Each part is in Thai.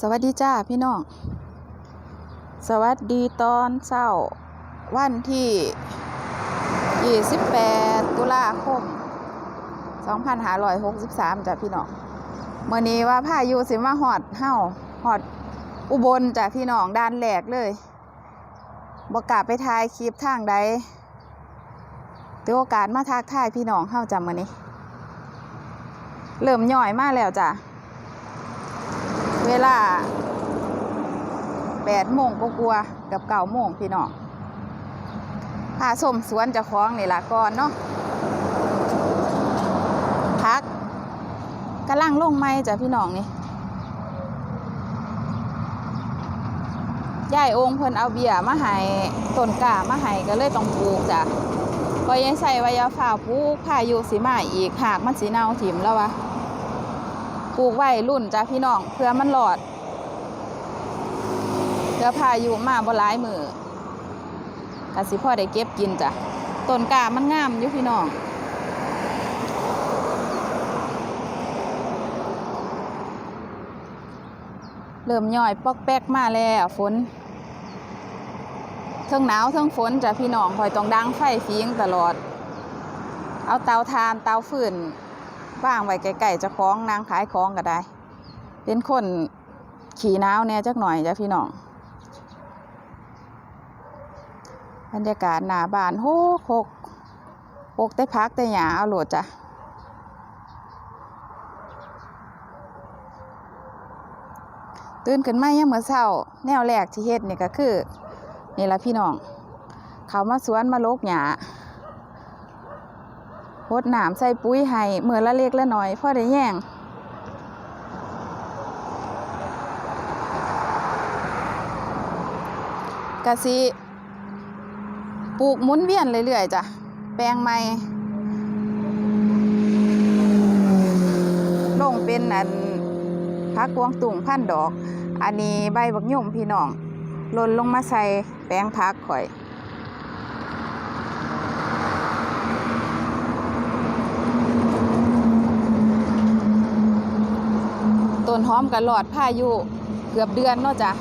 สวัสดีจ้าพี่น้อง สวัสดีตอนเช้า วันที่ 28 ตุลาคม 2563 จ้ะพี่น้องเมื่อนี้ว่าพายุสิมาหอดเฮาหอดอุบลจ้ะพี่น้องด้านแหลกเลยบกล้าไปถ่ายคลิปทางใดถือโอกาสมาทักทายพี่น้องเฮาจ้ะมื่อนี้ เริ่มย่อยมากแล้วจ้ะ เวลาแปดโมงกลัวๆกับเก้าโมงพี่น้องพาสมสวนจะคล้องนี่ละก่อนเนาะพักกำลังลงไม้จ้ะพี่น้องนี่ยายองค์เพิ่นเอาเบียร์มาให้ต้นกามาให้ก็เลยต้องปลูกจ้ะก็ยังใส่วายาฝ่าปลูกพายุสิมาอีกหากมันสีเน่าถิ่มแล้ววะ ปลูกไว้รุ่นจ้ะพี่น้องเพื่อมันหลอดเพื่อพายุมาบ่หลายมือกสิพ่อได้เก็บกินจ้ะต้นกามันงามอยู่พี่น้องเริ่มย่อยปอกแป๊กมาแล้วฝนเทิงหนาวเทิงฝนจ้ะพี่น้องคอยต้องดังไฟฟิงตลอด เอาเตาทานเตาฟืน ว่างไว้ไกลๆเจะคล้าของนางขายของก็ได้ เป็นคนขี่หนาวแหน่จักหน่อยจ้ะพี่น้องบรรยากาศหน้าบ้านโฮกโฮกโฮกแต่พักแต่หยาเอาโหลดจ้ะตื่นขึ้นมายังเมื่อเช้า แนวแรกที่เฮ็ดนี่ก็คือ นี่ละพี่น้อง เขามาสวนมาลกหญ้า พดหนามใส่ปุ๋ยให้เมื่อละเล็กละน้อยพ่อได้แย่งกะสิปลูกหมุนเวียนเรื่อยๆจ้ะ แปลงใหม่ลงเป็นอันพักกวงตุ่งพันดอก อันนี้ใบบักย่มพี่น้องหล่นลงมาใส่แปลงพักข่อย ต้นหอมกับหลอดพายุเกือบเดือนเนาะจ้ะ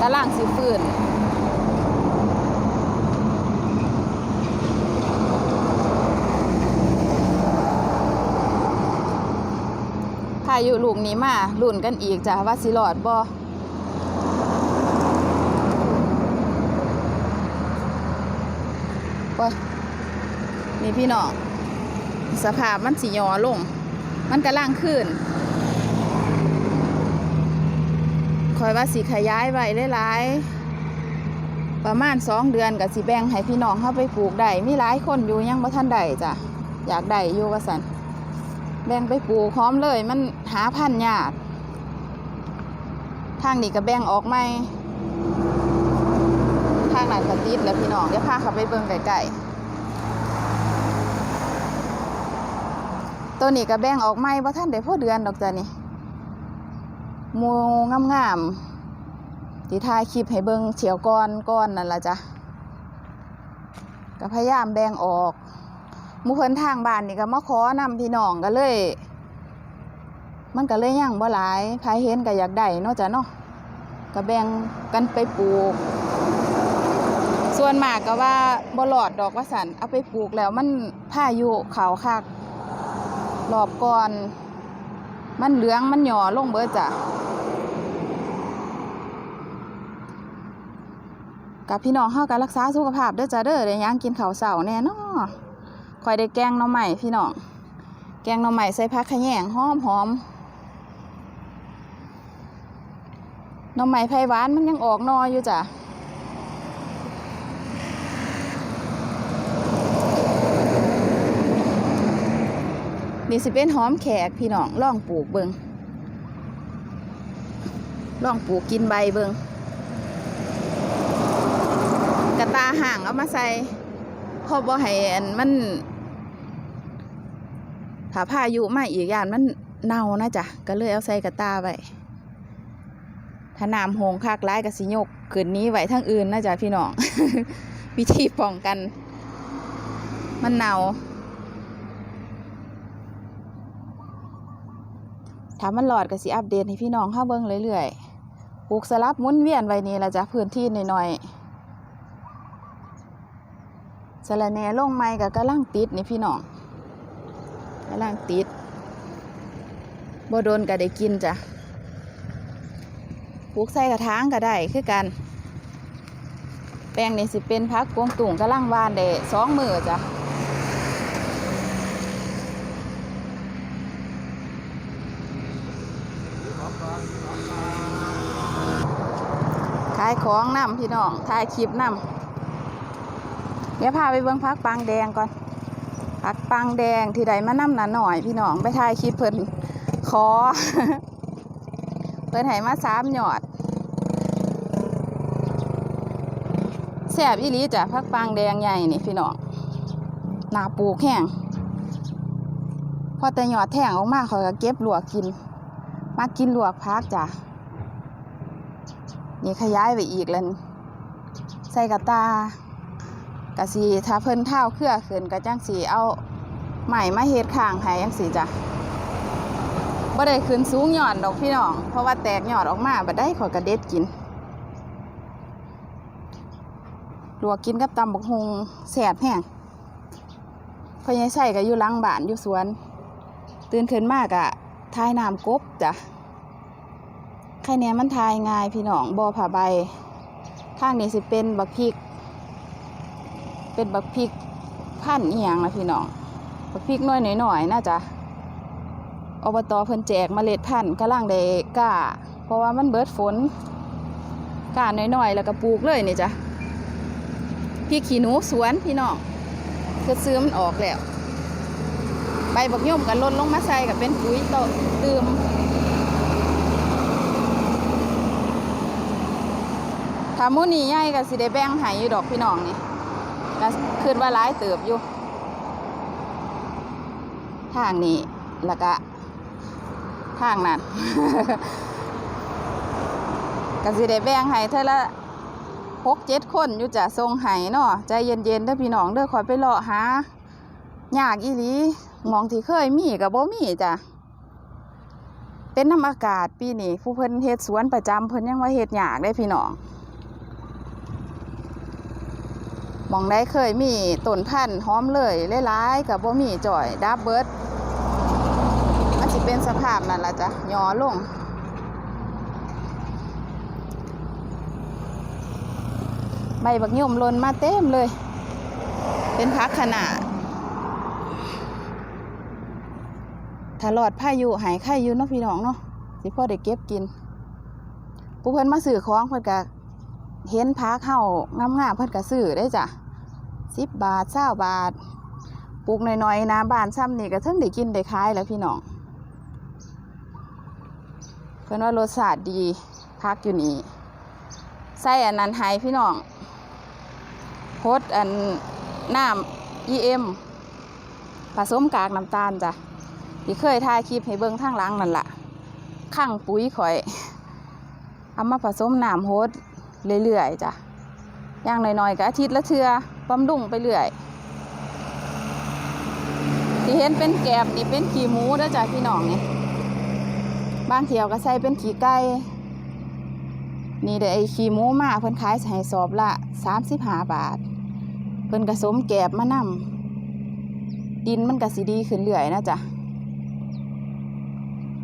ตะล่างสีฟืนพายุลูกนี้มาลุ่นกันอีกจ้ะว่าสิหลอดบ่โอ้ยนี่พี่น้องสภาพมันสียอลง มันกำลังขึ้น คอยว่าสิขยายไว้หลายๆประมาณสองเดือนกับสิแบ่งให้พี่น้องเข้าไปปลูกได้มีหลายคนอยู่ยังบ่ทันได้จ้ะอยากได้อยู่ว่าสันแบ่งไปปลูกพร้อมเลย มันหาพันยากทางนี้ก็แบ่งออกไหมทางนั้นก็ติดแล้วพี่น้องเดี๋ยวพาเขาไปเบิ่งไกลๆตัวนี้ก็แบ่งออกไม่ว่าท่านได้พ่อเดือนดอกจ้ะนี่ มูงามๆที่ถ่ายคลิปให้เบิ่งเฉียวก้อนก้อนนั่นละจ้ะก็พยายามแบ่งออกมูเพิ่นทางบ้านนี่ก็มาขอนำพี่น้องก็เลย มันก็เลยยังบ่หลายใครเห็นก็อยากได้เนาะจ้ะเนาะก็แบ่งกันไปปลูก ส่วนมากก็ว่าบ่หลอดดอกว่าสันเอาไปปลูกแล้วมันพายุเขาคักรอบก่อน มันเหลืองมันหย่อลงเบิดจ้ะกับพี่น้องเฮากันรักษาสุขภาพเด้อจ้ะเด้อได้หยังกินข้าวเช้าแน่นาะคอยได้แกงน่อไม้พี่น้องแกงน่อไม้ใส่ผักขะแยงหอมหอมน่อไม้ไผ่หวานมันยังออกนออยู่จ้ะ นี่สิเป็นหอมแขกพี่น้องล่องปลูกเบิงล่องปลูกกินใบเบิงกระตาห่างเอามาใส่พอบ่ให้อันมันถ้าพายุมาอีกอย่างมันเน่านะจ๊ะก็เลยเอาใส่กระตาไว้ถ้าน้ำหงคากร้ายกับสิยกขืนนี้ไว้ทั้งอื่นนะจ๊ะพี่น้อง วิธีป้องกัน มันเน่า ถ้ามันหลอดก็สิอัปเดตให้พี่น้องเฮาเบิ่งเรื่อยๆปลูกสลับมุนเวียนไว้นี่ละจ้ะพื้นที่น้อยๆสะระแหน่ลงใหม่ก็กำลังติดนี่พี่น้องกำลังติดบ่โดนก็ได้กินจ้ะปลูกใส่กระถางก็ได้คือกัน แปลงนี่สิเป็นพักกวงตุ่งกำลังวานได้สองมือจ้ะ ขายของนำพี่น้องถ่ายคลิปนำเดี๋ยวพาไปเบิ่งพักปังแดงก่อนพักปังแดงที่ใดมานำหนาหน่อย พี่น้องไปถ่ายคลิปเพิ่นขอ เพิ่นให้มาสามหยอดแซ่บอีหลีจ้ะพักปังแดงใหญ่นี่พี่น้องหนาปลูกแห้งพอแต่หยอดแท่งออกมาเขาก็เก็บหลวกกิน มากินหลวกพักจ้ะ นี่ขยายไปอีกแล้วใส่กระตากะสีถ้าเพิ่นเท่าเครือขึ้นก็จังสีเอาใหม่มาเฮ็ดข้างให้จังสีจ้ะบ่ได้ขึ้นสูงยอดดอกพี่น้อง เพราะว่าแตกยอดออกมาบ่ได้ขอกระเด็ดกินลวกกินกับตำบักฮงแซ่บแห้งพอยังใส่ก็อยู่หลังบ้านอยู่สวน ตื่นขึ้นมากอะทายน้ำกบจ้ะ ไข่เนี้ยมันทายง่ายพี่น้องบอผ่าใบทางนี้สิเป็นบักพริก เป็นบักพริกพันเอียงนะพี่น้องบักพริกน้อยหน่อยๆน่าจะอบตเพิ่นแจกเมล็ดพันธุ์กำลังได้ก้า เพราะว่ามันเบิดฝนก้าน้อยๆ แล้วก็ปลูกเลยนี่จ้ะพริกขี้หนูสวนพี่น้องคือซื้อมันออกแล้ว ใบบักย่อมกันลดลงมาใส่กับเป็นปุ๋ยโตะตืม ถ้ามูนี่ใหญ่ก็สิได้แบ่งให้อยู่ดอกพี่น้องนี่ก็คิดว่าหลายเติบอยู่ ทางนี้แล้วก็ทางนั้นก็สิได้แบ่งให้เท่าละหกเจ็ดคนอยู่จะทรงให้เนาะใจเย็นๆเด้อพี่น้องเด้อคอยไปเลาะหายากอีหลีมองที่เคยมีกับบ่มีจ้ะเป็นน้ำอากาศปีนี้ผู้เพิ่นเฮ็ดสวนประจำเพิ่นยังว่าเฮ็ดยากได้พี่น้อง ห มองได้เคยมีต้นพันธุ์หอมเลยหลายๆกับบ่มีจ่อยดับเบิดมันสิเป็นสภาพนั่นละจ้ะยอลงใบบักย่มลนมาเต็มเลย เป็นพักขนาดถ้าหลอดพายุหายไข่อยู่เนาะพี่น้องเนาะสิพ่อได้เก็บกินผู้เพิ่นมาซื้อของเพิ่นก็ เห็นพักเข้างามๆเพิ่นก็ซื้อได้จ้ะสิบบาทเศร้าบาทปลูกหน่อยๆนะบ้านซ้ำนี่ก็เทั้งได้กินได้ขายแล้วพี่น้องเพิ่นว่ารสชาติดีพักอยู่นี่ใส่อันนั้นให้พี่น้องโพดอันน้ำ EM ผสมกากน้ำตาลจ้ะที่เคยถ่ายคลิปให้เบิ่งทางหลังนั่นล่ะข้างปุ๋ยข่อย เอามาผสมน้ำโฮด เรื่อยๆจ้ะอย่างน้อยๆก็อาทิตย์ละเทือบำรุงไปเรื่อยที่เห็นเป็นแกบนี่เป็นขี้หมูเด้อจ้ะพี่น้องนี่บางเที่ยวก็ใส่เป็นขี้ไก่นี่เด้อไอ้ขี้หมูมาเพิ่นขายให้สอบละสามสิบห้าบาท เพิ่นก็สมแกบมานำดินมันก็สิดีขึ้นเรื่อยนะจ๊ะ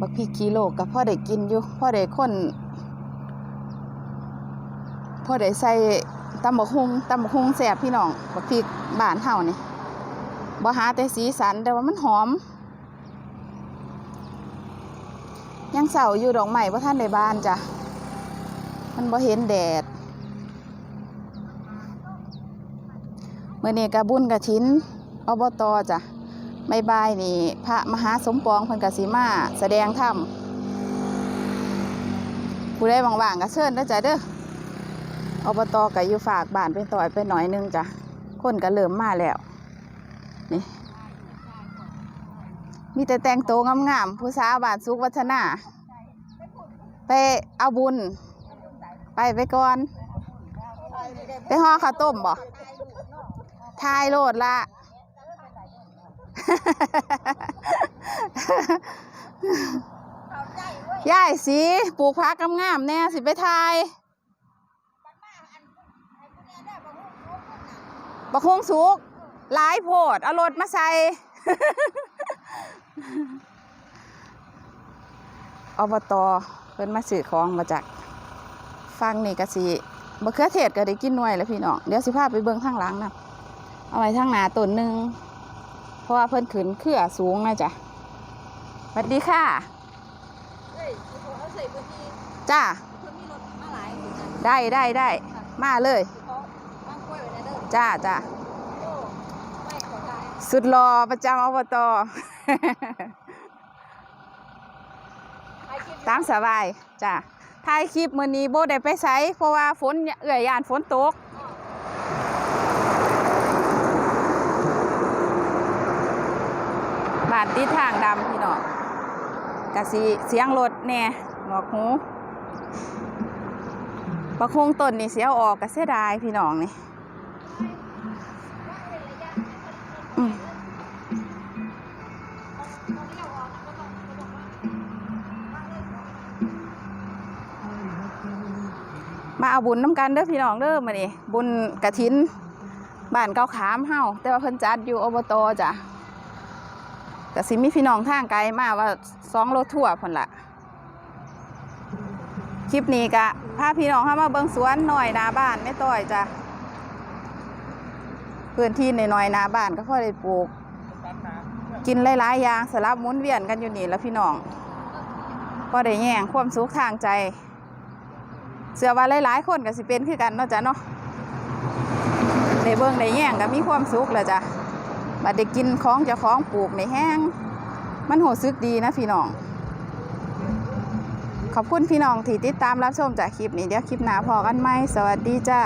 บักพริกกิโลก็พอได้กินอยู่พ่อได้คน พอได้ใส่ตำบักฮุงตำบักฮุงแสบพี่น้องบักพริกบ้านเฮานี่บ่หาแต่สีสันแต่ว่ามันหอม ยังเสาอยู่ดอกใหม่ว่าท่านในบ้านจ้ะ มันบ่เห็นแดดเมื่อนี้กระบุญกระทินอบตจ้ะบายบายนี่ พระมหาสมปองพิ่นกสิมาแสดงธรรมผู้ใดว่างๆก็เชิญเด้อจ้ะเด้อ อบตก็อยู่ฝากบ้านไปต่อยไปหน่อยนึงจ้ะคนก็เริ่มมาแล้ว นี่ มีแต่แต่งตัวงามๆผู้สาวบานสุขวัฒนา ไปเอาบุญ ไปไปก่อน ไปห่อข้าวต้มบ่ทายโลดละย่ายสีปลูกพักงามๆแน่สิไปทาย บักฮวงสุก หลายโพดเอารถมาใส่อบตเพิ่นมาซื้อของมาจากฟังนี่กะสิบะเขือเทศก็ได้กินหน่วยแล้วพี่น้องเดี๋ยวสิพาไปเบิ่งข้างหลังนะเอาไว้ทางหน้าต้นหนึงเพราะว่าเพิ่นขึ้นเครือสูงนะจ๊ะสวัสดีค่ะเฮ้ยเขาใส่พื้นที่จ้าเพิ่นมีรถมาหลายอยู่นะได้ได้ได้มาเลย จ้าจ้าโอ้ไม่ขอได้สุดรอประจำอบตถ่ายคลิปอยู่ตามสบายจ้าถ่ายคลิปมื้อนี้โบได้ไปไสเพราะว่าฝนเอื่อยยานฝนตกบ้านติดทางดำพี่น้องกะสิเสียงรถแหน่หนวกหูประคงต้นนี่เสียออกกะเสียดายพี่น้องนี่อื มาเอาบุญน้ำกันเด้อพี่น้องเด้อมานี่บุญกระถินบ้านเก้าขามเฮาแต่ว่าเพิ่นจัดอยู่อบตจ้ะก็สิมีพี่น้องทางไกลมาว่าสองรถทั่วพ่นละคลิปนี้กะพาพี่น้องเข้ามาเบิ่งสวนหน่อยนาบ้านไม่ต้อยจ้ะ พื้นที่ในน้อยๆนาบ้านก็พอได้ปลูก กินหลายๆอย่างสลับหมุนเวียนกันอยู่นี่แล้วพี่น้องพอได้แย่งความสุขทางใจ เสือว่าหลายๆคนก็สิเป็นคือกันเนาะจ้ะเนาะได้เบิ่งได้แย่งก็มีความสุขแล้วจ้ะบัดได้กินของจ้าของปลูกในแห้ง มันโหซึกดีนะพี่น้อง ขอบคุณพี่น้องที่ติดตามรับชมจากคลิปนี้เดี๋ยวคลิปหน้าพอกันไหมสวัสดีจ้า